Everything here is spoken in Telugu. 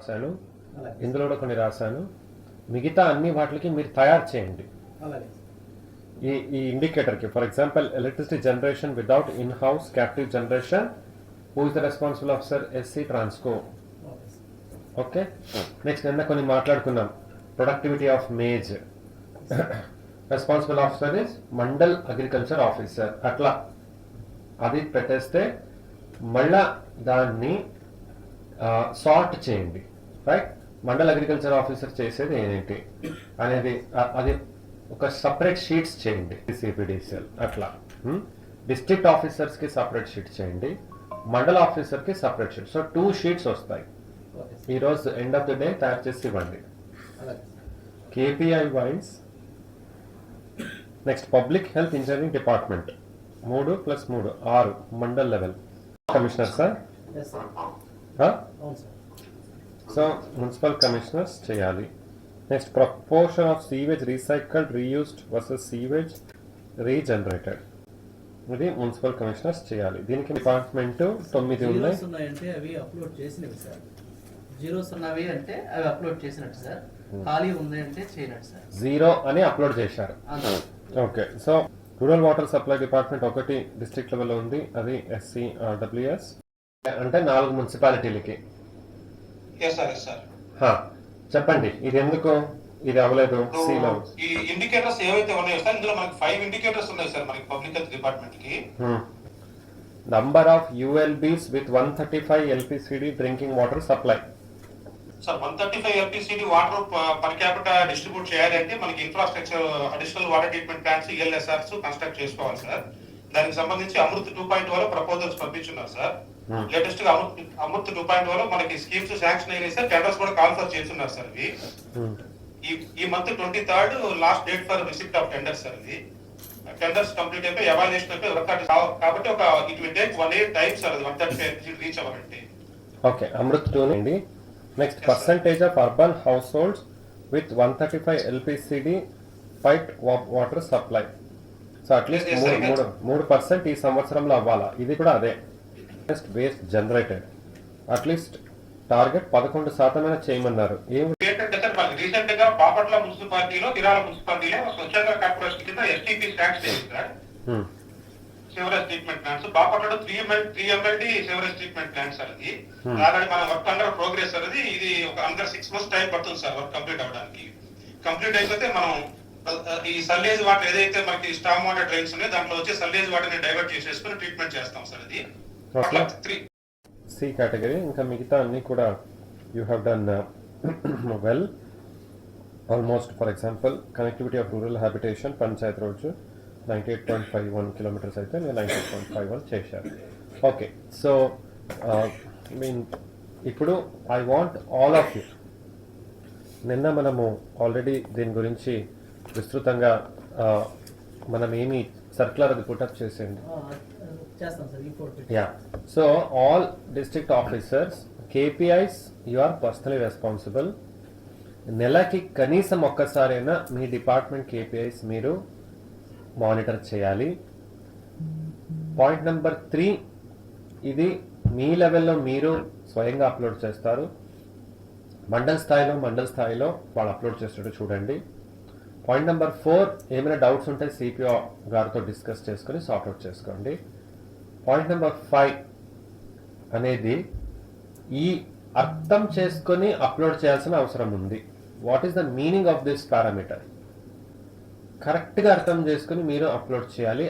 రాశాను. ఇందులో కూడా కొన్ని రాశాను. మిగతా అన్ని వాటికి మీరు తయారు చేయండి. ఈ ఈ ఇండికేటర్కి for example electricity generation without in house captive generation who is the responsible officer? SE TRANSCO. Okay. Next నిన్న కొన్ని మాట్లాడుకున్నాం. Productivity of maize. Responsible officer is mandal agriculture officer. అట్లా. అది పెట్టేస్తే మళ్ళా దాన్ని సార్ట్ చేయండి. రైట్ మండల్ అగ్రికల్చర్ ఆఫీసర్ చేసేది ఏంటి? అనేది అది ఒక సపరేట్ షీట్స్ చేయండి. సిపిడిసిఎల్ అట్లా. డిస్ట్రిక్ట్ ఆఫీసర్స్కి సపరేట్ షీట్ చేయండి. మండల్ ఆఫీసర్కి separate sheet so two sheets వస్తాయి. ఓకే సార్ ఈ రోజు ఎండ్ ఆఫ్ ద డే తయారు చేసి ఇవ్వండి. KPI wise next public health engineering department మూడు ప్లస్ మూడు ఆరు mandal level commissioner sir yes sir అవును సార్ సో మున్సిపల్ కమిషనర్స్ చేయాలి. Next proportion of sewage recycled reused versus sewage regenerated ఇది మున్సిపల్ కమిషనర్స్ చేయాలి. దీనికి డిపార్ట్మెంట్ తొమ్మిది ఉన్నాయి. జీరోస్ ఉన్నాయంటే అవి అప్లోడ్ చేసినవి సార్. జీరోస్ ఉన్నవి అంటే అవి అప్లోడ్ చేసినట్టు సార్. ఖాళీ ఉంది అంటే చేయనట్టు సార్. జీరో అని అప్లోడ్ చేశారు. Okay so rural water supply department ఒకటి డిస్ట్రిక్ట్ లెవెల్లో ఉంది. అది ఎస్సీ డబ్ల్యూఎస్ అంటే నాలుగు మున్సిపాలిటీలకి ఎస్ సార్ ఎస్ సార్ హా, చెప్పండి ఇది ఎందుకు? ఇది అవ్వలేదు ఈ ఇండికేటర్స్ ఏవైతే ఉన్నాయో సార్ ఇందులో మనకి ఫైవ్ ఇండికేటర్స్ ఉన్నాయి సార్ మనకి పబ్లిక్ హెల్త్ డిపార్ట్మెంట్కి. Number of ULBs with one thirty five LPCD drinking water supply sir one thirty five LPCD water per capital distribute చేయాలంటే మనకి infrastructure additional water treatment plants ELSRs construct చేసుకోవాలి సార్. దానికి సంబంధించి అమృత్ టూ పాయింట్ వల్ల ప్రపోజల్స్ పంపించున్నారు సార్. లేటెస్ట్గా అమృత్ అమృత్ టూ పాయింట్ వల్ల మనకి స్కీమ్స్ శాంక్షన్ అయినాయి సార్. టెండర్స్ కూడా కాన్ఫర్ చేస్తున్నారు సార్ ఇవి. ఈ ఈ month twenty third last date for receipt of tenders sir ఇది. టెండర్స్ కంప్లీట్ అయిపోయి ఎవాల్యుయేషన్ అయిపోయి రికార్డ్ కాబట్టి ఒక it will take one year time sir అది వన్ థర్టీ ఫైవ్ రీచ్ అవ్వాలంటే. ఓకే అమృత్ టూ అండి next. Percentage of urban households with one thirty five LPCD pipe water supply so at least. మూడు మూడు పర్సెంట్ ఈ సంవత్సరంలో అవ్వాలా? ఇది కూడా అదే. Next waste generated. At least target పదకొండు శాతమైన చేయమన్నారు. ఏంటంటే సార్ మనకి రీసెంట్గా బాపట్ల మున్సిపాలిటీలో విరాల మున్సిపాలిటీలో స్వచ్ఛంద కార్పొరేషన్ కింద ఎస్టీపీ శాంక్షన్ అయింది సార్. సివరేజ్ ట్రీట్మెంట్ ప్లాంట్స్ బాపట్లలో three ML three MLD sewerage treatment plant sir అది. ఆల్రెడీ మన వర్క్ అండర్ ప్రోగ్రెస్ అది ఇది. ఒక అండర్ సిక్స్ మంత్స్ టైం పడుతుంది సార్ వర్క్ కంప్లీట్ అవ్వడానికి. కంప్లీట్ అయిపోతే మనం ఈ సల్లేజ్ వాటర్ ఏదైతే మనకి స్టామ్ వాటర్ డ్రైన్స్ ఉన్నాయో దాంట్లో వచ్చే సల్లేజ్ వాటర్ని డైవర్ట్ చేసేసుకుని ట్రీట్మెంట్ చేస్తాం సార్ అది త్రీ సి కేటగిరీ ఇంకా మిగతా అన్ని కూడా you have done well almost for example connectivity of rural habitation panchayat roads ninety eight point five one kilometres అయితే మీరు ninety eight point five one చేశారు ఓకే సో మీన్ ఇప్పుడు I want all of you నిన్న మనము ఆల్రెడీ దీని గురించి విస్తృతంగా మనం ఏమి సర్క్యులర్ అది పుటప్ చేసేయండి. Yeah so all district officers So you are personally responsible నెలకి కనీసం ఒక్కసారైనా మీ డిపార్ట్మెంట్ కేపీఐస్ మీరు మానిటర్ చేయాలి. పాయింట్ నెంబర్ త్రీ ఇది మీ లెవెల్లో మీరు స్వయంగా అప్లోడ్ చేస్తారు. మండల్ స్థాయిలో మండల్ స్థాయిలో వాళ్ళు అప్లోడ్ చేసేటట్టు చూడండి. పాయింట్ నెంబర్ ఫోర్ ఏమైనా డౌట్స్ ఉంటే సిపిఓ గారితో డిస్కస్ చేసుకొని సార్ట్అవుట్ చేసుకోండి. పాయింట్ నెంబర్ ఫైవ్ అనేది ఈ అర్థం చేసుకొని అప్లోడ్ చేయాల్సిన అవసరం ఉంది. What is the meaning of this parameter కరెక్ట్గా అర్థం చేసుకొని మీరు అప్లోడ్ చేయాలి.